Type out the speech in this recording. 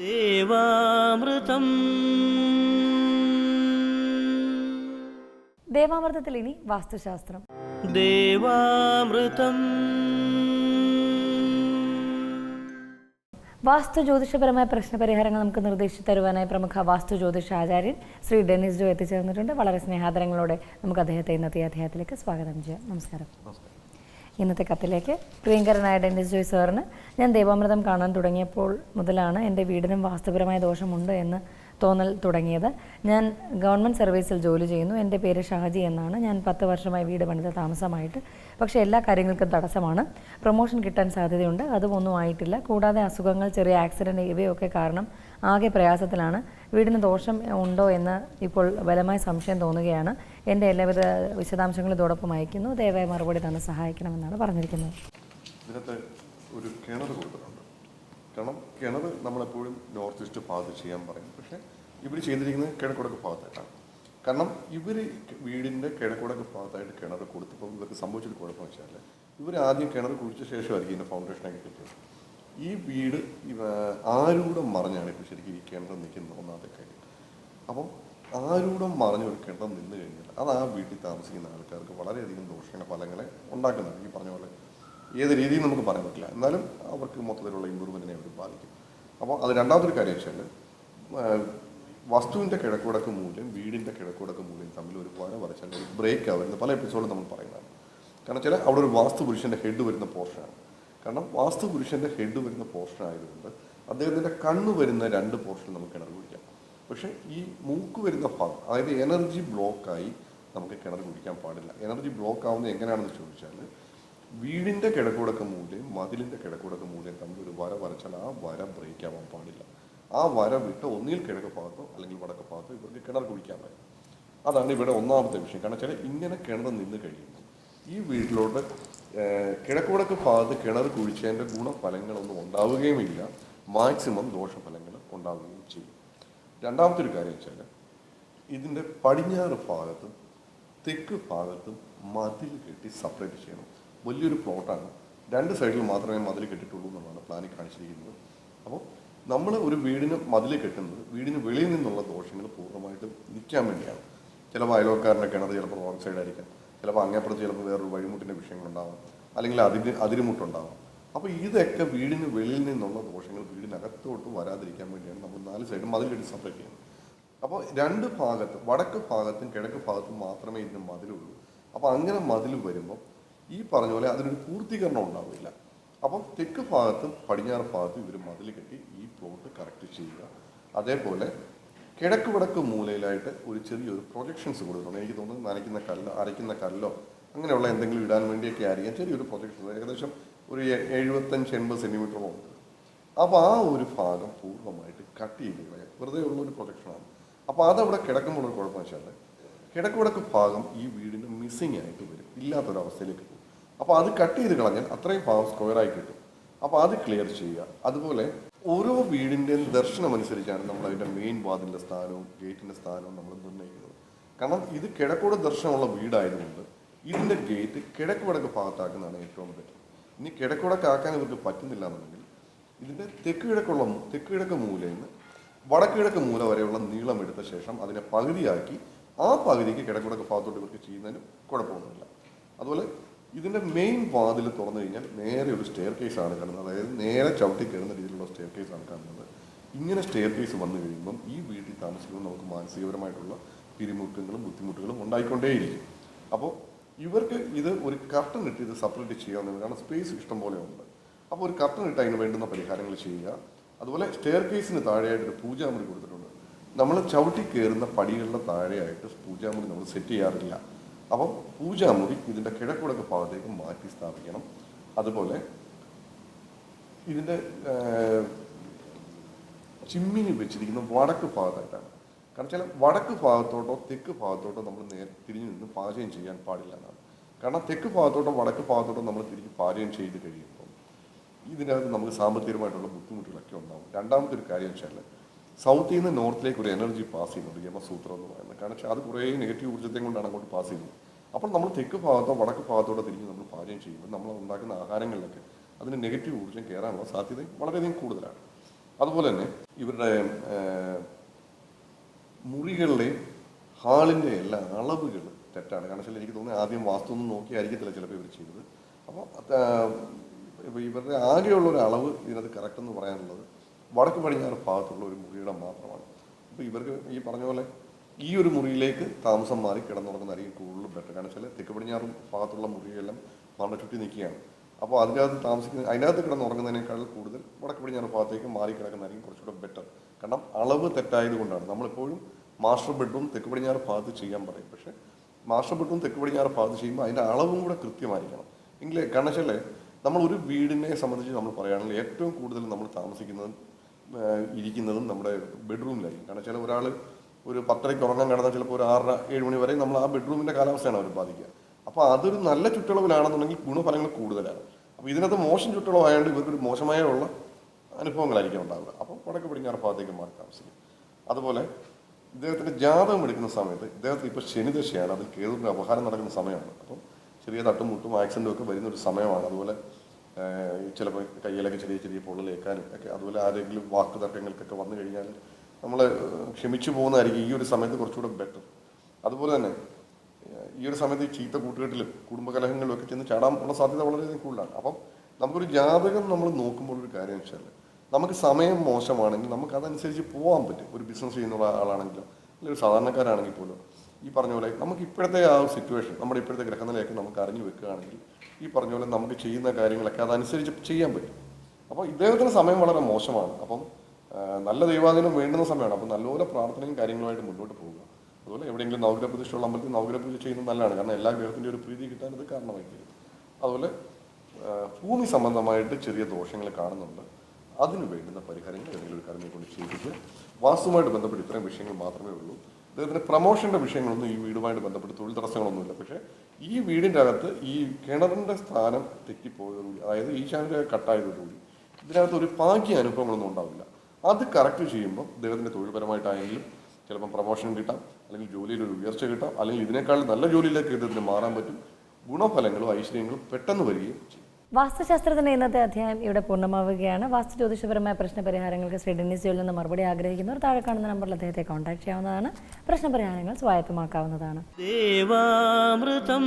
ദേവാമൃതം. ദേവാമൃതത്തിൽ ഇനി വാസ്തുശാസ്ത്രം. ദേവാമൃതം. വാസ്തു ജ്യോതിഷപരമായ പ്രശ്നപരിഹാരങ്ങൾ നമുക്ക് നിർദ്ദേശിച്ചു തരുവാനായി പ്രമുഖ വാസ്തു ജ്യോതിഷ ആചാര്യൻ ശ്രീ ഡെന്നിസ് ജോ എത്തിച്ചേർന്നിട്ടുണ്ട്. വളരെ സ്നേഹാദരങ്ങളോടെ നമുക്ക് അദ്ദേഹത്തെ ഇന്നത്തെ അദ്ദേഹത്തിലേക്ക് അധ്യായത്തിലേക്ക് സ്വാഗതം ചെയ്യാം. നമസ്കാരം. ഇന്നത്തെ കത്തിലേക്ക് പ്രിയങ്കരനായ ഡെന്നിസ് ജോയ് സാറിന്. ഞാൻ ദേവാമൃതം കാണാൻ തുടങ്ങിയപ്പോൾ മുതലാണ് എന്റെ വീടിനും വാസ്തുപരമായ ദോഷമുണ്ട് എന്ന് തോന്നൽ തുടങ്ങിയത്. ഞാൻ ഗവൺമെന്റ് സർവീസിൽ ജോലി ചെയ്യുന്നു. എന്റെ പേര് ഷാജി എന്നാണ്. ഞാൻ പത്ത് വർഷമായി വീട് പണിത താമസമായിട്ട്. പക്ഷേ എല്ലാ കാര്യങ്ങൾക്കും തടസ്സമാണ്. പ്രൊമോഷൻ കിട്ടാൻ സാധ്യതയുണ്ട്. അതും ഒന്നും ആയിട്ടില്ല. കൂടാതെ അസുഖങ്ങൾ ചെറിയ ആക്സിഡന്റ് ഇവയൊക്കെ കാരണം ആകെ പ്രയാസത്തിലാണ്. വീടിന് ദോഷം ഉണ്ടോ എന്ന് ഇപ്പോൾ ബലമായ സംശയം തോന്നുകയാണ്. എന്റെ എല്ലാവിധ വിശദാംശങ്ങളും ഇതോടൊപ്പം അയക്കുന്നു ദയവായി മറുപടി തന്നെ സഹായിക്കണമെന്നാണ് പറഞ്ഞിരിക്കുന്നത്. ഒരു കിണർ കൊടുത്തിട്ടുണ്ട്. കാരണം കിണർ നമ്മളെപ്പോഴും നോർത്ത് ഈസ്റ്റ് ഭാഗത്ത് ചെയ്യാൻ പറയും. പക്ഷേ ഇവർ ചെയ്തിരിക്കുന്നത് കിഴക്കുടക്ക് ഭാഗത്തായിട്ടാണ്. കാരണം ഇവർ വീടിന്റെ കിഴക്കുടക്ക് ഭാഗത്തായിട്ട് കിണർ കൊടുത്തപ്പോൾ ഇവർക്ക് സംഭവിച്ചൊരു കുഴപ്പം വെച്ചാൽ ഇവർ ആദ്യം കിണർ കുഴിച്ച ശേഷമായിരിക്കും ഇതിന്റെ ഫൗണ്ടേഷനൊക്കെ കിട്ടിയത്. ഈ വീട് ആരൂടെ മറിഞ്ഞാണ് ഇപ്പോൾ ശരിക്കും ഈ കിണർ നിൽക്കുന്നത് ഒന്നാമത്തെ കാര്യം. അപ്പം ആരൂടം മറിഞ്ഞ ഒരു കിണർ നിന്ന് കഴിഞ്ഞാൽ അത് ആ വീട്ടിൽ താമസിക്കുന്ന ആൾക്കാർക്ക് വളരെയധികം ദോഷണ ഫലങ്ങളെ ഉണ്ടാക്കുന്നതാണ് ഈ പറഞ്ഞ പോലെ ഏത് രീതിയിൽ നമുക്ക് പറയാൻ പറ്റില്ല. എന്നാലും അവർക്ക് മൊത്തത്തിലുള്ള ഇമ്പ്രൂവ്മെന്റിനെ അവർ ബാധിക്കും. അപ്പോൾ അത് രണ്ടാമതൊരു കാര്യം വെച്ചാൽ വസ്തുവിന്റെ കിഴക്കുടക്ക് മൂല്യം വീടിന്റെ കിഴക്കുടക്ക് മൂല്യം തമ്മിൽ ഒരു വര വരച്ചാൽ ഒരു ബ്രേക്ക് ആവുന്നത് പല എപ്പിസോഡും നമ്മൾ പറയുന്നതാണ്. കാരണം വെച്ചാൽ അവിടെ ഒരു വാസ്തു പുരുഷന്റെ ഹെഡ് വരുന്ന പോർഷനാണ് കാരണം വാസ്തു പുരുഷന്റെ ഹെഡ് വരുന്ന പോർഷൻ ആയതുകൊണ്ട് അദ്ദേഹത്തിന്റെ കണ്ണ് വരുന്ന രണ്ട് പോർഷൻ നമുക്ക് കിണർ കുടിക്കാം. പക്ഷേ ഈ മൂക്ക് വരുന്ന ഭാഗം അതായത് എനർജി ബ്ലോക്കായി നമുക്ക് കിണർ കുടിക്കാൻ പാടില്ല. എനർജി ബ്ലോക്ക് ആവുന്നത് എങ്ങനെയാണെന്ന് ചോദിച്ചാൽ വീടിന്റെ കിടക്കുടക്ക മൂല്യം മതിലിന്റെ കിടക്കുടക്ക മൂല്യം തമ്മിൽ ഒരു വര വരച്ചാൽ ആ വര ബ്രേക്ക് ആവാൻ പാടില്ല. ആ വര വിട്ട് ഒന്നിൽ കിഴക്ക് ഭാഗത്തോ അല്ലെങ്കിൽ വടക്ക് ഭാഗത്തോ ഇവർക്ക് കിണർ കുടിക്കാൻ പറ്റും. അതാണ് ഇവിടെ ഒന്നാമത്തെ വിഷയം. കാരണം വെച്ചാൽ ഇങ്ങനെ കിണർ നിന്ന് കഴിയുമ്പോൾ ഈ വീട്ടിലോട്ട് കിഴക്കുടക്ക് ഭാഗത്ത് കിണർ കുഴിച്ചതിന്റെ ഗുണഫലങ്ങളൊന്നും ഉണ്ടാവുകയുമില്ല. മാക്സിമം ദോഷഫലങ്ങൾ ഉണ്ടാവുകയും ചെയ്യും. രണ്ടാമത്തെ ഒരു കാര്യം വെച്ചാൽ ഇതിന്റെ പടിഞ്ഞാറ് ഭാഗത്തും തെക്ക് ഭാഗത്തും മതിൽ കെട്ടി സെപ്പറേറ്റ് ചെയ്യണം. വലിയൊരു പ്ലോട്ടാണ്. രണ്ട് സൈഡിൽ മാത്രമേ മതിൽ കെട്ടിട്ടുള്ളൂ എന്നുള്ളതാണ് പ്ലാനിൽ കാണിച്ചിരിക്കുന്നത്. അപ്പോൾ നമ്മൾ ഒരു വീടിന് മതിൽ കെട്ടുന്നത് വീടിന് വെളിയിൽ നിന്നുള്ള ദോഷങ്ങൾ പൂർണമായിട്ടും നിൽക്കാൻ വേണ്ടിയാണ്. ചിലപ്പോൾ അയൽവക്കാരന്റെ കിണർ ചിലപ്പോൾ റോങ് സൈഡ് ആയിരിക്കാം ചിലപ്പോൾ അങ്ങേപ്പുറത്ത് ചിലപ്പോൾ വേറൊരു വഴിമുട്ടിന്റെ വിഷയങ്ങളുണ്ടാവാം. അല്ലെങ്കിൽ അതിന് അതിരുമുട്ടുണ്ടാവാം. അപ്പോൾ ഇതൊക്കെ വീടിന് വെളിയിൽ നിന്നുള്ള ദോഷങ്ങൾ വീടിനകത്തോട്ട് വരാതിരിക്കാൻ വേണ്ടിയാണ് നമ്മൾ നാല് സൈഡ് മതിൽ കെട്ടി സെപ്പറേറ്റ് ചെയ്യുന്നത്. അപ്പോൾ രണ്ട് ഭാഗത്ത് വടക്ക് ഭാഗത്തും കിഴക്ക് ഭാഗത്തും മാത്രമേ ഇതിന് മതിലുള്ളൂ. അപ്പോൾ അങ്ങനെ മതിൽ വരുമ്പോൾ ഈ പറഞ്ഞ പോലെ അതിനൊരു പൂർത്തീകരണം ഉണ്ടാവില്ല. അപ്പം തെക്ക് ഭാഗത്തും പടിഞ്ഞാറ് ഭാഗത്തും ഇവർ മതിൽ കെട്ടി ഈ പ്ലോട്ട് കറക്റ്റ് ചെയ്യുക. അതേപോലെ കിഴക്ക് വടക്ക് മൂലയിലായിട്ട് ഒരു ചെറിയൊരു പ്രൊജക്ഷൻസ് കൊടുക്കണം എനിക്ക് തോന്നുന്നു നനയ്ക്കുന്ന കല്ലോ അരയ്ക്കുന്ന കല്ലോ അങ്ങനെയുള്ള എന്തെങ്കിലും ഇടാൻ വേണ്ടിയൊക്കെ ആയിരിക്കാം. ചെറിയൊരു പ്രൊജക്ഷൻ ഏകദേശം ഒരു എഴുപത്തഞ്ച് എൺപത് സെന്റിമീറ്ററോളം ഉണ്ട് അപ്പോൾ ആ ഒരു ഭാഗം പൂർണമായിട്ട് കട്ട് ചെയ്ത് കളയാം. വെറുതെ ഉള്ള ഒരു പ്രൊജക്ഷനാണ് അപ്പോൾ അതവിടെ കിടക്കുമ്പോൾ ഒരു കുഴപ്പമെന്ന് വെച്ചാൽ കിടക്കുവടക്ക് ഭാഗം ഈ വീടിന് മിസ്സിങ് ആയിട്ട് വരും. ഇല്ലാത്തൊരവസ്ഥയിലേക്ക് പോകും. അപ്പോൾ അത് കട്ട് ചെയ്ത് കളഞ്ഞാൽ അത്രയും ഭാഗം സ്ക്വയറായി കിട്ടും. അപ്പോൾ അത് ക്ലിയർ ചെയ്യുക. അതുപോലെ ഓരോ വീടിന്റെയും ദർശനം അനുസരിച്ചാണ് നമ്മൾ അതിന്റെ മെയിൻ വാതിലിന്റെ സ്ഥാനവും ഗേറ്റിന്റെ സ്ഥാനവും നമ്മൾ നിർണയിക്കുന്നത്. കാരണം ഇത് കിഴക്കോട് ദർശനമുള്ള വീടായതുകൊണ്ട് ഇതിന്റെ ഗേറ്റ് കിഴക്ക് വടക്ക് ഭാഗത്താക്കുന്നതാണ് ഏറ്റവും ബെറ്റർ ഇനി കിഴക്ക് വടക്കാക്കാൻ ഇവർക്ക് പറ്റുന്നില്ല എന്നുണ്ടെങ്കിൽ ഇതിന്റെ തെക്ക് കിഴക്കുള്ള തെക്ക് കിഴക്ക് മൂലയിൽ നിന്ന് വടക്ക് കിഴക്ക് മൂല വരെയുള്ള നീളം എടുത്ത ശേഷം അതിനെ പകുതിയാക്കി ആ പകുതിക്ക് കിഴക്കുടക്ക് ഭാഗത്തോട്ട് ഇവർക്ക് ചെയ്യുന്നതിന് കുഴപ്പമൊന്നുമില്ല. അതുപോലെ ഇതിന്റെ മെയിൻ വാതിൽ തുറന്നു കഴിഞ്ഞാൽ നേരെ ഒരു സ്റ്റെയർ കേസ് ആണ് കാണുന്നത്. അതായത് നേരെ ചവിട്ടി കയറുന്ന രീതിയിലുള്ള സ്റ്റെയർ കേസ് ആണ് കാണുന്നത്. ഇങ്ങനെ സ്റ്റെയർ കേസ് വന്നു കഴിയുമ്പം ഈ വീട്ടിൽ താമസിക്കുമ്പോൾ നമുക്ക് മാനസികപരമായിട്ടുള്ള പിരിമുറുക്കങ്ങളും ബുദ്ധിമുട്ടുകളും ഉണ്ടായിക്കൊണ്ടേയിരിക്കും. അപ്പോൾ ഇവർക്ക് ഇത് ഒരു കർട്ടൻ ഇട്ട് ഇത് സെപ്പറേറ്റ് ചെയ്യാവുന്നതാണ് കാരണം സ്പേസ് ഇഷ്ടം പോലെ ഉണ്ട്. അപ്പോൾ ഒരു കർട്ടൻ ഇട്ട് അതിന് വേണ്ടുന്ന പരിഹാരങ്ങൾ ചെയ്യുക. അതുപോലെ സ്റ്റെയർ കേസിന് താഴെയായിട്ട് ഒരു പൂജാമുറി കൊടുത്തിട്ടുണ്ട്. നമ്മൾ ചവിട്ടി കയറുന്ന പടികളുടെ താഴെയായിട്ട് പൂജാമുറി നമ്മൾ സെറ്റ് ചെയ്യാറില്ല. അപ്പം പൂജാമുറി ഇതിന്റെ കിഴക്കുടക്ക് ഭാഗത്തേക്ക് മാറ്റി സ്ഥാപിക്കണം. അതുപോലെ ഇതിന്റെ ചിമ്മിനി വെച്ചിരിക്കുന്ന വടക്ക് ഭാഗത്തായിട്ടാണ്. കാരണം ചില വടക്ക് ഭാഗത്തോട്ടോ തെക്ക് ഭാഗത്തോട്ടോ നമ്മൾ നേരെ തിരിഞ്ഞു നിന്ന് പാചകം ചെയ്യാൻ പാടില്ല എന്നാണ്. കാരണം തെക്ക് ഭാഗത്തോട്ടോ വടക്ക് ഭാഗത്തോട്ടോ നമ്മൾ തിരിഞ്ഞ് പാചകം ചെയ്ത് കഴിയുമ്പോൾ ഇതിനകത്ത് നമുക്ക് സാമ്പത്തികമായിട്ടുള്ള ബുദ്ധിമുട്ടുകളൊക്കെ ഉണ്ടാവും. രണ്ടാമത്തെ ഒരു കാര്യം വെച്ചാൽ സൗത്തിൽ നിന്ന് നോർത്തിലേക്ക് ഒരു എനർജി പാസ് ചെയ്യുന്നുണ്ട് യമസൂത്രം എന്ന് പറയുന്നത്. കാരണം വെച്ചാൽ അത് കുറേ നെഗറ്റീവ് ഊർജത്തെ കൊണ്ടാണ് അങ്ങോട്ട് പാസ് ചെയ്യുന്നത്. അപ്പോൾ നമ്മൾ തെക്ക് ഭാഗത്തോ വടക്ക് ഭാഗത്തോടെ തിരിഞ്ഞ് നമ്മൾ പാചകം ചെയ്യുമ്പോൾ നമ്മൾ ഉണ്ടാക്കുന്ന ആഹാരങ്ങളിലൊക്കെ അതിന് നെഗറ്റീവ് ഊർജം കയറാനുള്ള സാധ്യത വളരെയധികം കൂടുതലാണ്. അതുപോലെ തന്നെ ഇവരുടെ മുറികളിലെ ഹാളിന്റെ എല്ലാ അളവുകൾ തെറ്റാണ്. കാരണം വെച്ചാൽ എനിക്ക് തോന്നുന്നത് ആദ്യം വാസ്തു ഒന്നും നോക്കിയായിരിക്കത്തില്ല ചിലപ്പോൾ ഇവർ ചെയ്തത് അപ്പോൾ ഇവരുടെ ആകെയുള്ള ഒരു അളവ് ഇതിനകത്ത് കറക്റ്റ് എന്ന് പറയാനുള്ളത് വടക്ക് പടിഞ്ഞാറ് ഭാഗത്തുള്ള ഒരു മുറിയുടെ മാത്രമാണ്. അപ്പോൾ ഇവർക്ക് ഈ പറഞ്ഞ പോലെ ഈ ഒരു മുറിയിലേക്ക് താമസം മാറി കിടന്നുറങ്ങുന്നതായിരിക്കും കൂടുതൽ ബെറ്റർ കാരണം വെച്ചാൽ തെക്ക് പടിഞ്ഞാറ് ഭാഗത്തുള്ള മുറിയെല്ലാം മണ്ണ ചുറ്റി നിൽക്കുകയാണ്. അപ്പോൾ അതിനകത്ത് താമസിക്കുന്ന അതിനകത്ത് കിടന്നുറങ്ങുന്നതിനേക്കാൾ കൂടുതൽ വടക്ക് പടിഞ്ഞാറ് ഭാഗത്തേക്ക് മാറി കിടക്കുന്നതായിരിക്കും കുറച്ചുകൂടെ ബെറ്റർ കാരണം അളവ് തെറ്റായത് കൊണ്ടാണ്. നമ്മളിപ്പോഴും മാസ്റ്റർ ബെഡ്റൂം തെക്ക് പടിഞ്ഞാറ് ഭാഗത്ത് ചെയ്യാൻ പറയും. പക്ഷേ മാസ്റ്റർ ബെഡ്റൂം തെക്ക് പടിഞ്ഞാറ് ഭാഗത്ത് ചെയ്യുമ്പോൾ അതിന്റെ അളവും കൂടെ കൃത്യമായിരിക്കണം. എങ്കിലേ കാരണം വെച്ചാൽ നമ്മൾ ഒരു വീടിനെ സംബന്ധിച്ച് നമ്മൾ പറയുകയാണെങ്കിൽ ഏറ്റവും കൂടുതൽ നമ്മൾ താമസിക്കുന്നതും ഇരിക്കുന്നതും നമ്മുടെ ബെഡ്റൂമിലായിരിക്കും. കാരണം ചില ഒരാൾ ഒരു പത്തരയ്ക്ക് ഉറങ്ങാൻ കിടന്നാൽ ചിലപ്പോൾ ഒരു ആറര ഏഴ് മണി വരെ നമ്മൾ ആ ബെഡ്റൂമിന്റെ കാലാവസ്ഥയാണ് അവർ ബാധിക്കുക. അപ്പോൾ അതൊരു നല്ല ചുറ്റളവിലാണെന്നുണ്ടെങ്കിൽ ഗുണഫലങ്ങൾ കൂടുതലാണ്. അപ്പോൾ ഇതിനകത്ത് മോശം ചുറ്റളവായതുകൊണ്ട് ഇവർക്കൊരു മോശമായ ഉള്ള അനുഭവങ്ങളായിരിക്കും ഉണ്ടാവുക. അപ്പോൾ വടക്ക് പടിഞ്ഞാറ് ഭാഗത്തേക്ക് മാറി താമസിക്കും. അതുപോലെ ഇദ്ദേഹത്തിന്റെ ജാതകം എടുക്കുന്ന സമയത്ത് ഇദ്ദേഹത്തിന് ഇപ്പോൾ ശനിദശയാണ്. അതിൽ കേതുവിന്റെ അപഹാരം നടക്കുന്ന സമയമാണ്. അപ്പോൾ ചെറിയ തട്ടും മുട്ടും ആക്സിഡന്റും ഒക്കെ വരുന്ന ഒരു സമയമാണ്. അതുപോലെ ചിലപ്പോൾ കയ്യിലൊക്കെ ചെറിയ ചെറിയ പൊള്ളലേക്കാനും ഒക്കെ അതുപോലെ ആരെങ്കിലും വാക്ക് തർക്കങ്ങൾക്കൊക്കെ വന്നു കഴിഞ്ഞാൽ നമ്മൾ ക്ഷമിച്ചു പോകുന്നതായിരിക്കും ഈ ഒരു സമയത്ത് കുറച്ചുകൂടെ ബെറ്റർ അതുപോലെ തന്നെ ഈ ഒരു സമയത്ത് ഈ ചീത്ത കൂട്ടുകെട്ടിലും കുടുംബകലഹങ്ങളിലും ഒക്കെ ചെന്ന് ചാടാൻ ഉള്ള സാധ്യത വളരെയധികം കൂടുതലാണ്. അപ്പം നമുക്കൊരു ജാതകം നമ്മൾ നോക്കുമ്പോൾ ഒരു കാര്യം വെച്ചാൽ നമുക്ക് സമയം മോശമാണെങ്കിൽ നമുക്ക് അതനുസരിച്ച് പോകാൻ പറ്റും. ഒരു ബിസിനസ് ചെയ്യുന്ന ആളാണെങ്കിലും അല്ലെങ്കിൽ ഒരു സാധാരണക്കാരാണെങ്കിൽ പോലും. ഈ പറഞ്ഞ പോലെ നമുക്ക് ഇപ്പോഴത്തെ ആ സിറ്റുവേഷൻ നമ്മുടെ ഇപ്പോഴത്തെ ഗ്രഹനിലയൊക്കെ നമുക്ക് അറിഞ്ഞു വെക്കുകയാണെങ്കിൽ ഈ പറഞ്ഞ പോലെ നമുക്ക് ചെയ്യുന്ന കാര്യങ്ങളൊക്കെ അതനുസരിച്ച് ചെയ്യാൻ പറ്റും. അപ്പോൾ ഇദ്ദേഹത്തിന് സമയം വളരെ മോശമാണ്. അപ്പം നല്ല ദൈവാധീനം വേണ്ടുന്ന സമയമാണ്. അപ്പം നല്ലപോലെ പ്രാർത്ഥനയും കാര്യങ്ങളുമായിട്ട് മുന്നോട്ട് പോകുക. അതുപോലെ എവിടെയെങ്കിലും നവഗ്രഹ പ്രതിഷ്ഠയുള്ള അമ്പലത്തിൽ നവഗ്രഹ പൂജ ചെയ്യുന്നത് നല്ലതാണ്. കാരണം എല്ലാ ഗ്രഹത്തിന്റെ ഒരു പ്രീതി കിട്ടാൻ ഇത് കാരണമായി തീരും അതുപോലെ ഭൂമി സംബന്ധമായിട്ട് ചെറിയ ദോഷങ്ങൾ കാണുന്നുണ്ട്. അതിനു വേണ്ടുന്ന പരിഹാരങ്ങൾ ഏതെങ്കിലും ഒരു കർമ്മിയെ കൊണ്ട് ചെയ്തിട്ട് വാസ്തുവുമായിട്ട് ബന്ധപ്പെട്ട് ഇത്രയും വിഷയങ്ങൾ മാത്രമേ ഉള്ളൂ. ഇദ്ദേഹത്തിന് പ്രമോഷന്റെ വിഷയങ്ങളൊന്നും ഈ വീടുമായിട്ട് ബന്ധപ്പെട്ട് തൊഴിൽ തടസ്സങ്ങളൊന്നുമില്ല. പക്ഷേ ഈ വീടിന്റെ അകത്ത് ഈ കിണറിന്റെ സ്ഥാനം തെറ്റിപ്പോയതോടുകൂടി അതായത് ഈ ചാനൽ കട്ടായതോടുകൂടി ഇതിനകത്ത് ഒരു ഭാഗ്യ അനുഭവങ്ങളൊന്നും ഉണ്ടാവില്ല. അത് കറക്റ്റ് ചെയ്യുമ്പോൾ അദ്ദേഹത്തിന്റെ തൊഴിൽപരമായിട്ടായെങ്കിലും ചിലപ്പം പ്രമോഷൻ കിട്ടാം അല്ലെങ്കിൽ ജോലിയിൽ ഒരു ഉയർച്ച കിട്ടാം അല്ലെങ്കിൽ ഇതിനേക്കാൾ നല്ല ജോലിയിലേക്ക് ഇദ്ദേഹത്തിന് മാറാൻ പറ്റും. ഗുണഫലങ്ങളും ഐശ്വര്യങ്ങളും പെട്ടെന്ന് വരികയും ചെയ്യും. വാസ്തുശാസ്ത്രത്തിന്റെ ഇന്നത്തെ അധ്യായം ഇവിടെ പൂർണമാവുകയാണ്. വാസ്തു ജ്യോതിഷപരമായ പ്രശ്നപരിഹാരങ്ങൾക്ക് ശ്രീ ഡെന്നിസ് ജോലിൽ നിന്ന് മറുപടി ആഗ്രഹിക്കുന്നവർ താഴെ കാണുന്ന നമ്പറിൽ അദ്ദേഹത്തെ കോൺടാക്ട് ചെയ്യാവുന്നതാണ്. പ്രശ്ന പരിഹാരങ്ങൾ സ്വായത്തമാക്കാവുന്നതാണ്. ദേവാമൃതം.